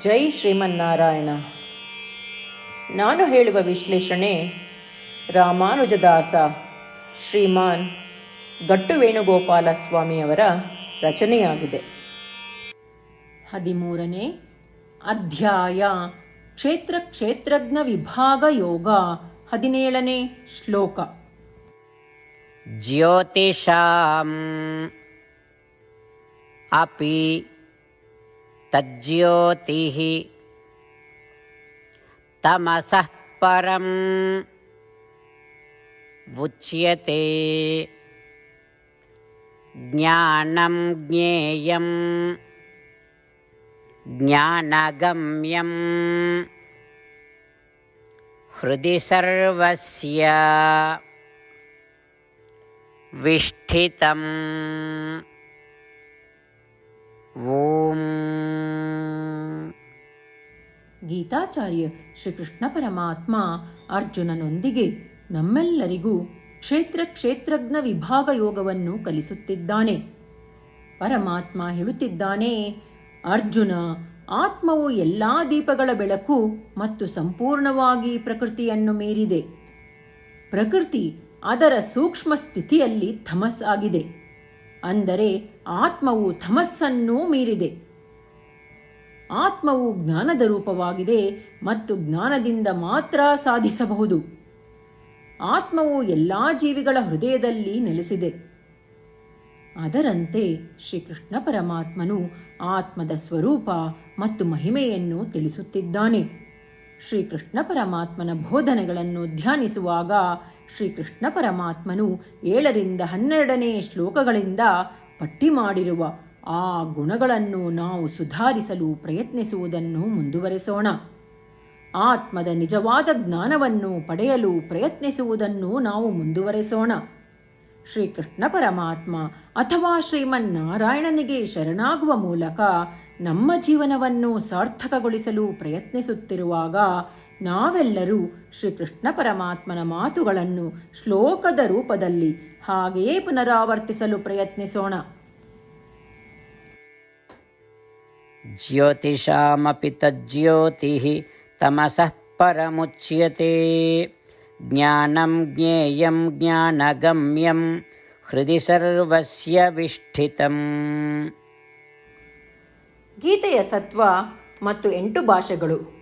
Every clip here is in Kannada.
ಜೈ ಶ್ರೀಮನ್ನಾರಾಯಣ. ನಾನು ಹೇಳುವ ವಿಶ್ಲೇಷಣೆ ರಾಮಾನುಜದಾಸ ಶ್ರೀಮಾನ್ ಗಟ್ಟು ವೇಣುಗೋಪಾಲ ಸ್ವಾಮಿಯವರ ರಚನೆಯಾಗಿದೆ. ಹದಿಮೂರನೇ ಅಧ್ಯಾಯ ಕ್ಷೇತ್ರ ಕ್ಷೇತ್ರಜ್ಞ ವಿಭಾಗ ಯೋಗ ಹದಿನೇಳನೇ ಶ್ಲೋಕ. ಜ್ಯೋತಿಷಾಂ. ಅಪಿ तज्ज्योतिः। तमसः परम् उच्यते। ज्ञानं ज्ञेयम्। ज्ञानगम्यम्। हृदि सर्वस्य विष्ठितम्। ॐ ಗೀತಾಚಾರ್ಯ ಶ್ರೀಕೃಷ್ಣ ಪರಮಾತ್ಮ ಅರ್ಜುನನೊಂದಿಗೆ ನಮ್ಮೆಲ್ಲರಿಗೂ ಕ್ಷೇತ್ರ ಕ್ಷೇತ್ರಜ್ಞ ವಿಭಾಗ ಯೋಗವನ್ನು ಕಲಿಸುತ್ತಿದ್ದಾನೆ. ಪರಮಾತ್ಮ ಹೇಳುತ್ತಿದ್ದಾನೆ, ಅರ್ಜುನ, ಆತ್ಮವು ಎಲ್ಲಾ ದೀಪಗಳ ಬೆಳಕು ಮತ್ತು ಸಂಪೂರ್ಣವಾಗಿ ಪ್ರಕೃತಿಯನ್ನು ಮೀರಿದೆ. ಪ್ರಕೃತಿ ಅದರ ಸೂಕ್ಷ್ಮ ಸ್ಥಿತಿಯಲ್ಲಿ ಥಮಸ್ ಆಗಿದೆ. ಅಂದರೆ ಆತ್ಮವು ಥಮಸ್ಸನ್ನೂ ಮೀರಿದೆ. ಆತ್ಮವು ಜ್ಞಾನದ ರೂಪವಾಗಿದೆ ಮತ್ತು ಜ್ಞಾನದಿಂದ ಮಾತ್ರ ಸಾಧಿಸಬಹುದು. ಆತ್ಮವು ಎಲ್ಲ ಜೀವಿಗಳ ಹೃದಯದಲ್ಲಿ ನೆಲೆಸಿದೆ. ಅದರಂತೆ ಶ್ರೀಕೃಷ್ಣ ಪರಮಾತ್ಮನು ಆತ್ಮದ ಸ್ವರೂಪ ಮತ್ತು ಮಹಿಮೆಯನ್ನು ತಿಳಿಸುತ್ತಿದ್ದಾನೆ. ಶ್ರೀಕೃಷ್ಣ ಪರಮಾತ್ಮನ ಬೋಧನೆಗಳನ್ನು ಧ್ಯಾನಿಸುವಾಗ ಶ್ರೀಕೃಷ್ಣ ಪರಮಾತ್ಮನು ಏಳರಿಂದ ಹನ್ನೆರಡನೇ ಶ್ಲೋಕಗಳಿಂದ ಪಟ್ಟಿ ಮಾಡಿರುವ ಆ ಗುಣಗಳನ್ನು ನಾವು ಸುಧಾರಿಸಲು ಪ್ರಯತ್ನಿಸುವುದನ್ನು ಮುಂದುವರೆಸೋಣ. ಆತ್ಮದ ನಿಜವಾದ ಜ್ಞಾನವನ್ನು ಪಡೆಯಲು ಪ್ರಯತ್ನಿಸುವುದನ್ನು ನಾವು ಮುಂದುವರೆಸೋಣ. ಶ್ರೀಕೃಷ್ಣ ಪರಮಾತ್ಮ ಅಥವಾ ಶ್ರೀಮನ್ನಾರಾಯಣನಿಗೆ ಶರಣಾಗುವ ಮೂಲಕ ನಮ್ಮ ಜೀವನವನ್ನು ಸಾರ್ಥಕಗೊಳಿಸಲು ಪ್ರಯತ್ನಿಸುತ್ತಿರುವಾಗ ನಾವೆಲ್ಲರೂ ಶ್ರೀಕೃಷ್ಣ ಪರಮಾತ್ಮನ ಮಾತುಗಳನ್ನು ಶ್ಲೋಕದ ರೂಪದಲ್ಲಿ ಹಾಗೆಯೇ ಪುನರಾವರ್ತಿಸಲು ಪ್ರಯತ್ನಿಸೋಣ. ಜ್ಯೋತಿಷಾಮಪಿ ತಜ್ಯೋತಿ ತಮಸಃ ಪರಮುಚ್ಯತೆ. ಜ್ಞಾನಂ ಜ್ಞೇಯಂ ಜ್ಞಾನಗಮ್ಯಂ ಹೃದಯ ಸರ್ವಸ್ಯ ವಿಷ್ಠಿತಂ. ಗೀತೆಯ ಸತ್ವ ಮತ್ತು ಎಂಟು ಭಾಷೆಗಳು.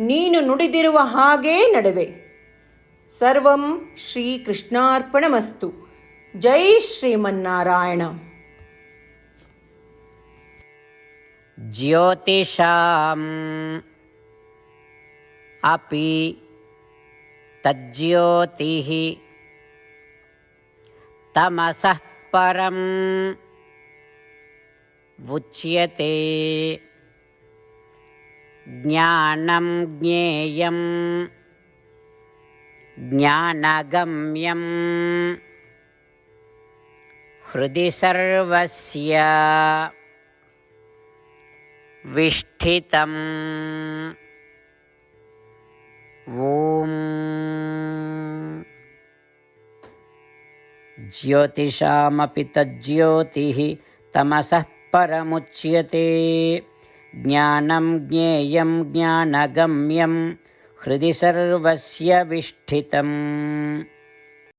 ನೀನು ನುಡಿದಿರುವ ಹಾಗೇ ನಡೆವೆ. ಸರ್ವಂ ಶ್ರೀಕೃಷ್ಣಾರ್ಪಣಮಸ್ತು. ಜೈ ಶ್ರೀಮನ್ನಾರಾಯಣ. ಜ್ಯೋತಿಷಾಂ. ಅಪಿ ತಜ್ಜ್ಯೋತಿ ತಮಸಃ ಪರಂ. ಉಚ್ಯತೆ ज्ञानं ज्ञेयं ज्ञानगम्यं। हृदि सर्वस्य विष्ठितम्। ॐ ज्योतिषामपि तज्ज्योतिः तमसः परमुच्यते। ज्ञानं ज्ञेयं ज्ञानगम्यं हृदि सर्वस्य विष्ठितम्